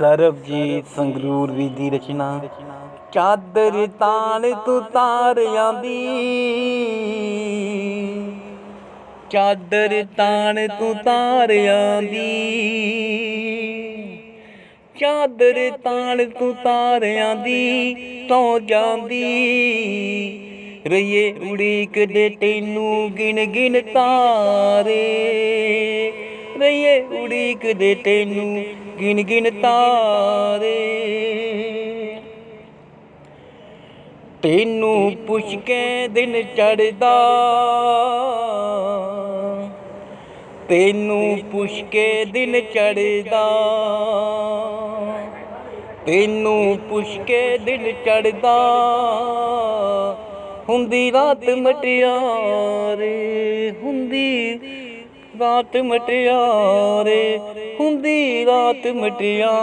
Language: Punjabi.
ਸਰਬਜੀਤ ਸੰਗਰੂਰ ਵੀ ਦੀ ਰਚਨਾ। ਚਾਦਰ ਤਾਲ ਤੂੰ ਤਾਰਿਆਂ ਦੀ। ਚਾਦਰ ਤਾਣ ਤੂੰ ਤਾਰਿਆਂ ਦੀ। ਚਾਦਰ ਤਾਣ ਤੂੰ ਤਾਰਿਆਂ ਦੀ, ਤੋਂ ਜਾਂਦੀ। ਰਈਏ ਉਡੀਕ ਦੇ ਤੈਨੂੰ ਗਿਣ ਗਿਣ ਤਾਰੇ। ਰਈਏ ਦੇ ਤੈਨੂੰ ਗਿਣ ਗਿਣ ਤਾਰੇ। ਤੈਨੂੰ ਪੁੱਛ ਕੇ ਦਿਨ ਚੜਦਾ ਤੈਨੂੰ ਪੁੱਛ ਕੇ ਦਿਨ ਚੜਦਾ ਤੈਨੂੰ ਪੁੱਛ ਕੇ ਦਿਨ ਚੜਦਾ ਹੁੰਦੀ ਰਾਤ ਮਟਿਆਰੇ, ਹੁੰਦੀ ਰਾਤ ਮਟਿਆਰੇ ਹੁੰਦੀ ਰਾਤ ਮਟਿਆ